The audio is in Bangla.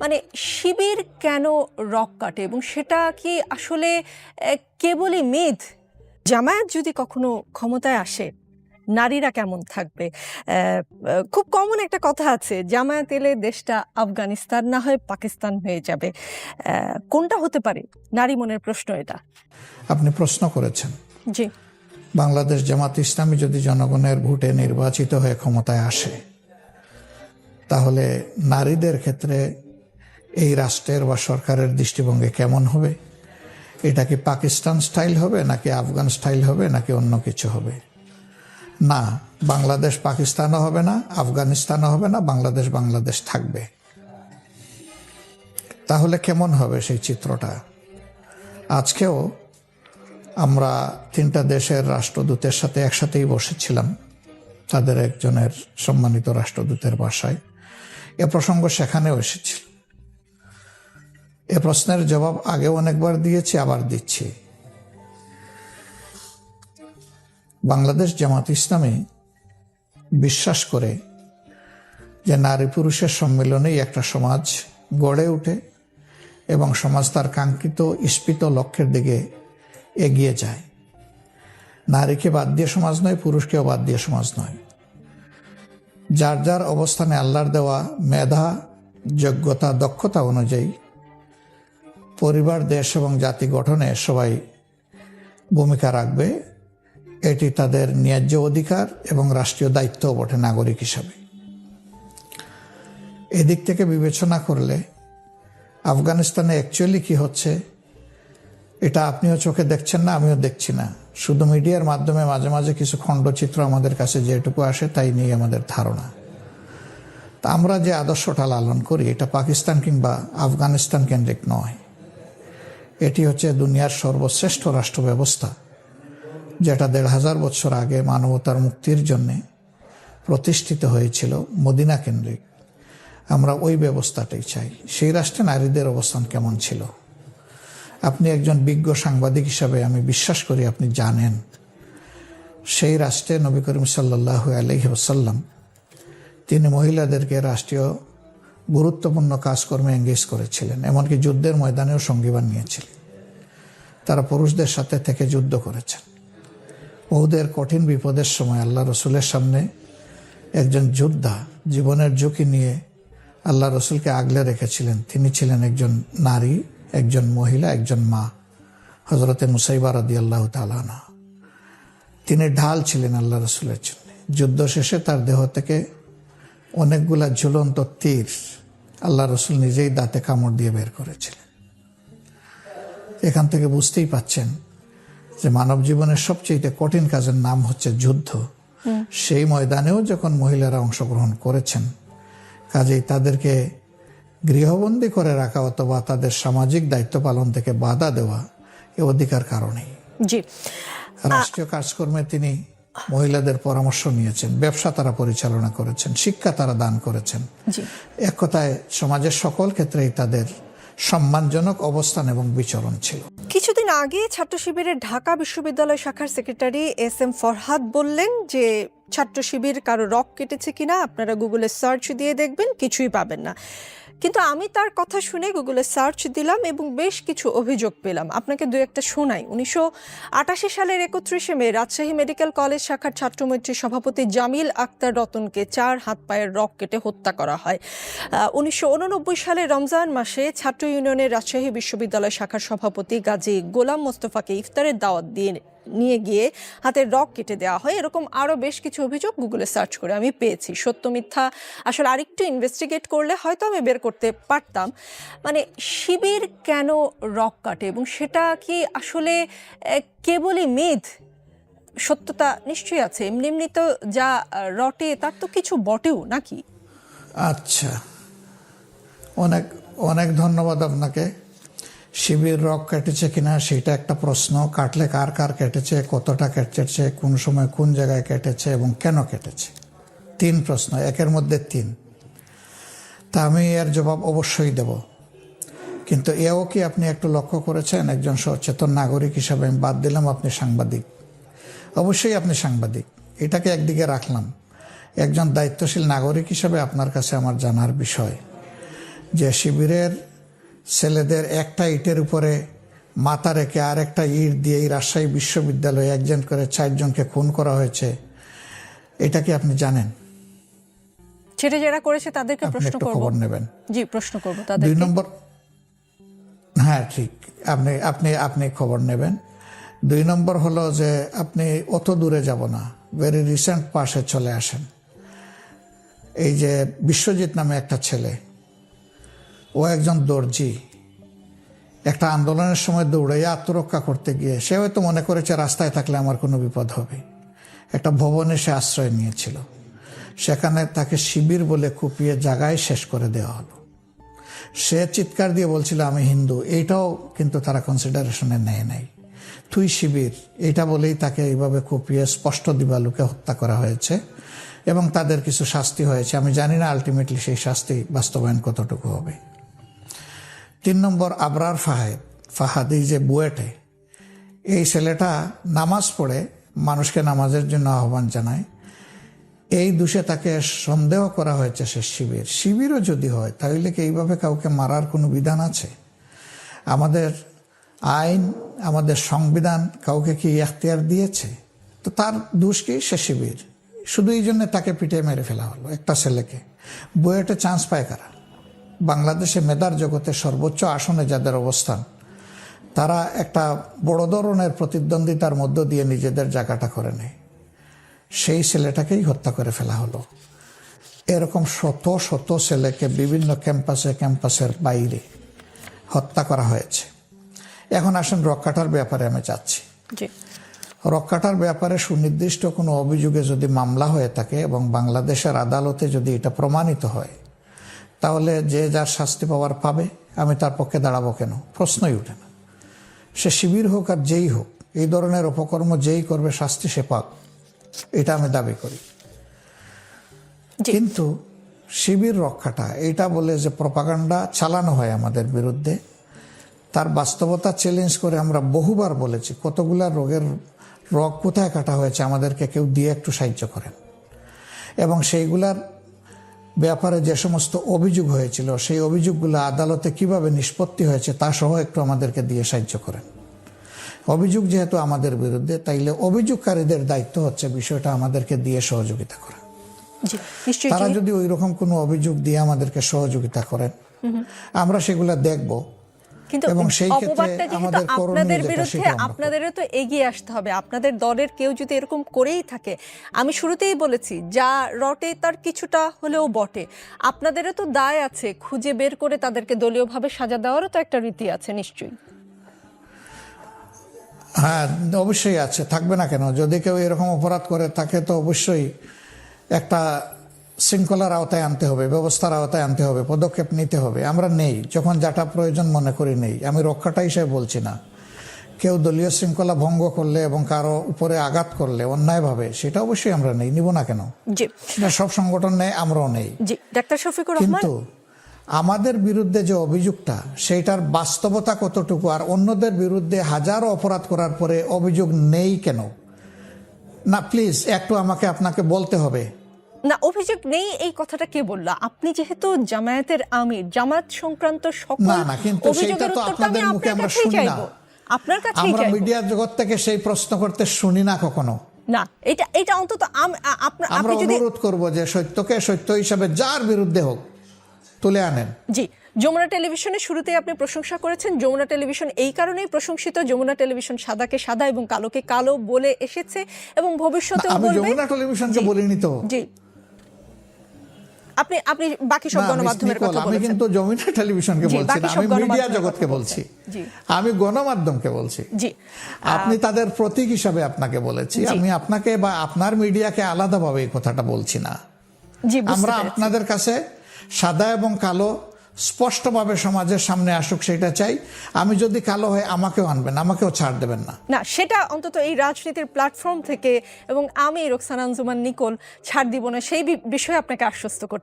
মানে শিবির কেন রক কাটে এবং সেটা কি আসলে কেবলই মিথ জামায়াত যদি কখনো ক্ষমতায় আসে নারীরা কেমন থাকবে? খুব কমন একটা কথা আছে জামায়াত এলে দেশটা আফগানিস্তান না হয় পাকিস্তান হয়ে যাবে। কোনটা হতে পারে? নারী মনের প্রশ্ন এটা। আপনি প্রশ্ন করেছেন। জি। বাংলাদেশ জামাত ইসলামী যদি জনগণের ভোটে নির্বাচিত হয়ে ক্ষমতায় আসে তাহলে নারীদের ক্ষেত্রে এই রাষ্ট্রের বা সরকারের দৃষ্টিভঙ্গি কেমন হবে? এটা কি পাকিস্তান স্টাইল হবে, নাকি আফগান স্টাইল হবে, নাকি অন্য কিছু হবে? না, বাংলাদেশ পাকিস্তানও হবে না, আফগানিস্তানও হবে না, বাংলাদেশ বাংলাদেশ থাকবে। তাহলে কেমন হবে সেই চিত্রটা? আজকেও আমরা তিনটা দেশের রাষ্ট্রদূতের সাথে একসাথেই বসেছিলাম, তাদের একজনের সম্মানিত রাষ্ট্রদূতের বাসায়। এ প্রসঙ্গ সেখানেও এসেছিল। এ প্রশ্নের জবাব আগেও অনেকবার দিয়েছি, আবার দিচ্ছি। বাংলাদেশ জামাত ইসলামী বিশ্বাস করে যে নারী পুরুষের সম্মিলনেই একটা সমাজ গড়ে ওঠে এবং সমাজ তার কাঙ্ক্ষিত ইস্পিত লক্ষ্যের দিকে এগিয়ে যায়। নারীকে বাদ দিয়ে সমাজ নয়, পুরুষকেও বাদ দিয়ে সমাজ নয়। যার যার অবস্থানে আল্লাহর দেওয়া মেধা, যোগ্যতা, দক্ষতা অনুযায়ী পরিবার, দেশ এবং জাতি গঠনে সবাই ভূমিকা রাখবে। এটি তাদের ন্যায্য অধিকার এবং রাষ্ট্রীয় দায়িত্বও বটে নাগরিক হিসাবে। এদিক থেকে বিবেচনা করলে আফগানিস্তানে অ্যাকচুয়ালি কি হচ্ছে, এটা আপনিও চোখে দেখছেন না, আমিও দেখছি না। শুধু মিডিয়ার মাধ্যমে মাঝে মাঝে কিছু খণ্ডচিত্র আমাদের কাছে যেটুকু আসে তাই নিয়ে আমাদের ধারণা। তা আমরা যে আদর্শটা লালন করি, এটা পাকিস্তান কিংবা আফগানিস্তান কেন্দ্রিক নয়। এটি হচ্ছে দুনিয়ার সর্বশ্রেষ্ঠ রাষ্ট্র ব্যবস্থা যেটা দেড় হাজার বছর আগে মানবতার মুক্তির জন্যে প্রতিষ্ঠিত হয়েছিল মদিনা কেন্দ্রিক। আমরা ওই ব্যবস্থাটাই চাই। সেই রাষ্ট্রে নারীদের অবস্থান কেমন ছিল? আপনি একজন বিজ্ঞ সাংবাদিক হিসাবে আমি বিশ্বাস করি আপনি জানেন, সেই রাষ্ট্রে নবী করিম সাল্লাহ আলহি তিনি মহিলাদেরকে রাষ্ট্রীয় গুরুত্বপূর্ণ কাজকর্মে এঙ্গেজ করেছিলেন, এমনকি যুদ্ধের ময়দানেও সঙ্গীবান নিয়েছিলেন। তারা পুরুষদের সাথে থেকে যুদ্ধ করেছেন। বহুদের কঠিন বিপদের সময় আল্লাহ রসুলের সামনে একজন যোদ্ধা জীবনের ঝুঁকি নিয়ে আল্লাহ রসুলকে আগলে রেখেছিলেন। তিনি ছিলেন একজন নারী, একজন মহিলা, একজন মা হজরতে মুসাইবা রাদি আল্লাহ তালানা তিনি ঢাল ছিলেন আল্লাহ রসুলের জন্য। যুদ্ধ শেষে তার দেহ থেকে অনেকগুলা ঝুলন্ত তীর আল্লাহ রসুল নিজেই দাঁতে কামড় দিয়ে বের করেছিলেন। এখান থেকে বুঝতেই পাচ্ছেন যে মানব জীবনের সবচেয়ে কঠিন কাজের নাম হচ্ছে যুদ্ধ। সেই ময়দানেও যখন মহিলারা অংশগ্রহণ করেছেন কাজেই তাদেরকে গৃহবন্দী করে রাখা অথবা তাদের সামাজিক দায়িত্ব পালন থেকে বাধা দেওয়া এ অধিকার কারণেই। রাষ্ট্রীয় কাজকর্মে তিনি মহিলাদের পরামর্শ নিয়েছেন ব্যবসা তারা পরিচালনা করেছেন শিক্ষা তারা দান করেছেন। এক কথায় সমাজের সকল ক্ষেত্রেই তাদের সম্মানজনক অবস্থান এবং বিচরণ ছিল। কিছুদিন আগে ছাত্র শিবিরের ঢাকা বিশ্ববিদ্যালয় শাখার সেক্রেটারি এস এম ফরহাদ বললেন যে ছাত্র শিবির কারও রক কেটেছে কিনা আপনারা গুগলে সার্চ দিয়ে দেখবেন কিছুই পাবেন না। কিন্তু আমি তার কথা শুনে গুগলে সার্চ দিলাম এবং বেশ কিছু অভিযোগ পেলাম। আপনাকে দু একটা শোনাই। উনিশশো আটাশি সালের একত্রিশে মে রাজশাহী মেডিকেল কলেজ শাখার ছাত্রমৈত্রী সভাপতি জামিল আক্তার রতনকে চার হাত পায়ের রক কেটে হত্যা করা হয়। উনিশশো সালে রমজান মাসে ছাত্র ইউনিয়নের রাজশাহী বিশ্ববিদ্যালয় শাখার সভাপতি গাজী গোলাম মোস্তফাকে ইফতারের দাওয়াত দিয়ে নিয়ে গিয়ে হাতের রক কেটে দেওয়া হয়। এরকম আরও বেশ কিছু অভিযোগ গুগলে সার্চ করে আমি পেয়েছি। সত্য, মিথ্যা আসলে আরেকটু ইনভেস্টিগেট করলে হয়তো আমি বের করতে পারতাম। মানে শিবির কেন রক কাটে এবং সেটা কি আসলে কেবলই মিথ সত্যতা নিশ্চয়ই আছে। এমনি এমনি তো যা রটে তার তো কিছু বটেও নাকি? আচ্ছা। অনেক অনেক ধন্যবাদ আপনাকে। শিবির রক কেটেছে কিনা সেটা একটা প্রশ্ন। কাটলে কার কার কেটেছে, কতটা কেটেছে, কোন সময় কোন জায়গায় কেটেছে এবং কেন কেটেছে? তিন প্রশ্ন, একের মধ্যে তিন। তা আমি এর জবাব অবশ্যই দেব। কিন্তু এও কি আপনি একটু লক্ষ্য করেছেন? একজন সচেতন নাগরিক হিসাবে আমি বাদ দিলাম, আপনি সাংবাদিক। অবশ্যই আপনি সাংবাদিক। এটাকে একদিকে রাখলাম। একজন দায়িত্বশীল নাগরিক হিসাবে আপনার কাছে আমার জানার বিষয় যে শিবিরের ছেলেদের একটা ইটের উপরে মাথা রেখে আর একটা ইট দিয়ে এই রাজশাহী বিশ্ববিদ্যালয়ে একজন করে চারজনকে খুন করা হয়েছে। এটা কি আপনি জানেন? সেটা যারা করেছে তাদেরকে প্রশ্ন করব। খবর নেবেন। জি প্রশ্ন করব দুই নম্বর হ্যাঁ ঠিক। আপনি আপনি আপনি খবর নেবেন। দুই নম্বর হলো যে আপনি অত দূরে যাব না। ভেরি রিসেন্ট পাশে চলে আসেন। এই যে বিশ্বজিৎ নামে একটা ছেলে ও একজন দর্জি। একটা আন্দোলনের সময় দৌড়াইয়া আত্মরক্ষা করতে গিয়ে সে হয়তো মনে করেছে, রাস্তায় থাকলে আমার কোনো বিপদ হবে। একটা ভবনে সে আশ্রয় নিয়েছিল। সেখানে তাকে শিবির বলে কুপিয়ে জায়গায় শেষ করে দেওয়া হলো। সে চিৎকার দিয়ে বলছিল, আমি হিন্দু, এইটাও কিন্তু তারা কনসিডারেশনে নেয় নাই। তুই শিবির এটা বলেই তাকে এইভাবে কুপিয়ে স্পষ্ট দিবালুকে হত্যা করা হয়েছে এবং তাদের কিছু শাস্তি হয়েছে। আমি জানি না আলটিমেটলি সেই শাস্তি বাস্তবায়ন কতটুকু হবে। তিন নম্বর আবরার ফাহেদ, ফাহাদ এই যে বুয়েটে, এই ছেলেটা নামাজ পড়ে, মানুষকে নামাজের জন্য আহ্বান জানায়। এই দোষে তাকে সন্দেহ করা হয়েছে সে শিবির। শিবিরও যদি হয়, তাহলে কি এইভাবে কাউকে মারার কোনো বিধান আছে? আমাদের আইন, আমাদের সংবিধান কাউকে কি এখতিয়ার দিয়েছে? তো তার দোষ কি? সে শিবির। শুধু এই জন্য তাকে পিটে মেরে ফেলা হলো একটা ছেলেকে। বুয়েটে চান্স পায় কারা? বাংলাদেশে মেধার জগতে সর্বোচ্চ আসনে যাদের অবস্থান তারা একটা বড় ধরনের প্রতিদ্বন্দ্বিতার মধ্য দিয়ে নিজেদের জায়গাটা করে নেয়। সেই ছেলেটাকেই হত্যা করে ফেলা হলো। এরকম শত শত ছেলেকে বিভিন্ন ক্যাম্পাসে ক্যাম্পাসের বাইরে হত্যা করা হয়েছে। এখন আসেন রক্ষাটার ব্যাপারে আমি চাচ্ছি রক্ষাটার ব্যাপারে সুনির্দিষ্ট কোনো অভিযোগে যদি মামলা হয়ে থাকে এবং বাংলাদেশের আদালতে যদি এটা প্রমাণিত হয় তাহলে যে যার শাস্তি পাওয়ার পাবে আমি তার পক্ষে দাঁড়াবো কেন? প্রশ্নই উঠে না। সে শিবির হোক আর যেই হোক এই ধরনের অপকর্ম যেই করবে শাস্তি সে পাক। এটা আমি দাবি করি। কিন্তু শিবির রক্ষাটা এটা বলে যে প্রপাগান্ডা চালানো হয় আমাদের বিরুদ্ধে তার বাস্তবতা চ্যালেঞ্জ করে আমরা বহুবার বলেছি কতগুলা রোগের রোগ কোথায় কাটা হয়েছে আমাদেরকে কেউ দিয়ে একটু সাহায্য করেন। এবং সেইগুলার ব্যাপারে যে সমস্ত অভিযোগ হয়েছিল সেই অভিযোগগুলো আদালতে কীভাবে নিষ্পত্তি হয়েছে তা সহ একটু আমাদেরকে দিয়ে সাহায্য করেন। অভিযোগ যেহেতু আমাদের বিরুদ্ধে তাইলে অভিযোগকারীদের দায়িত্ব হচ্ছে বিষয়টা আমাদেরকে দিয়ে সহযোগিতা করা। তারা যদি ওই রকম কোনো অভিযোগ দিয়ে আমাদেরকে সহযোগিতা করেন আমরা সেগুলো দেখব। কিন্তু এবং সেই ক্ষেত্রে আমাদের আপনাদের বিরুদ্ধে আপনাদেরও তো এগিয়ে আসতে হবে। আপনাদের দলের কেউ যদি এরকম করেই থাকে আমি শুরুতেই বলেছি যা রটে তার কিছুটা হলেও বটে। আপনাদেরও তো দায় আছে খুঁজে বের করে তাদেরকে দলীয়ভাবে সাজা দেওয়ারও তো একটা রীতি আছে নিশ্চয়ই। হ্যাঁ অবশ্যই আছে থাকবে না কেন? যদি কেউ এরকম অপরাধ করে তাকে তো অবশ্যই একটা শৃঙ্খলার আওতায় আনতে হবে ব্যবস্থার আওতায় আনতে হবে পদক্ষেপ নিতে হবে। আমরা নেই যখন যাটা প্রয়োজন মনে করি নেই। আমি রক্ষাটা হিসেবে বলছি না। কেউ দলীয় শৃঙ্খলা ভঙ্গ করলে এবং কারও উপরে আঘাত করলে অন্যায়ভাবে সেটা অবশ্যই আমরা নেই নিব না কেন? সব সংগঠন নেই আমরাও নেই। কিন্তু আমাদের বিরুদ্ধে যে অভিযোগটা সেইটার বাস্তবতা কতটুকু আর অন্যদের বিরুদ্ধে হাজারো অপরাধ করার পরে অভিযোগ নেই কেন? না প্লিজ একটু আমাকে আপনাকে বলতে হবে। না অভিযোগ নেই এই কথাটা কে বলল? আপনি যেহেতু জামায়াতের আমির জামাত সংক্রান্ত সকল অভিযোগের উত্তরটা আমি আপনার আমরা কাছেই শুনি না। চাইব। আপনার কাছেই আমরা মিডিয়া জগৎ থেকে সেই প্রশ্ন করতে শুনি না কখনো। না এটা এটা অন্তত আমরা অনুরোধ করব যে সত্যকে সত্য হিসাবে যার বিরুদ্ধে হোক তুলে আনেন। জি যমুনা টেলিভিশনের শুরুতেই আপনি প্রশংসা করেছেন। যমুনা টেলিভিশন এই কারণেই প্রশংসিত। যমুনা টেলিভিশন সাদাকে সাদা এবং কালোকে কালো বলে এসেছে এবং ভবিষ্যতে আমি যমুনা টেলিভিশনকে। বলিনি তো। জি। আপনি আপনি বাকি সব গণমাধ্যমের কথা আমি কিন্তু যমুনা টেলিভিশনকে বলছি না আমি মিডিয়া জগৎকে বলছি। আমি গণমাধ্যমকে বলছি। আপনি তাদের প্রতীক হিসাবে আপনাকে বলেছি। আমি আপনাকে বা আপনার মিডিয়াকে আলাদাভাবে এই কথাটা বলছি না। আমরা আপনাদের কাছে সাদা এবং কালো স্পষ্টভাবে সমাজের সামনে আসুক সেটা চাই। আমি যদি কালো হয় আমাকেও আনবেন আমাকেও ছাড় দেবেন না। না সেটা অন্তত এই রাজনীতির প্ল্যাটফর্ম থেকে এবং আমি রোকসানা আঞ্জুমান নিকোল ছাড় দিব না সেই বিষয়ে আপনাকে আশ্বস্ত করতে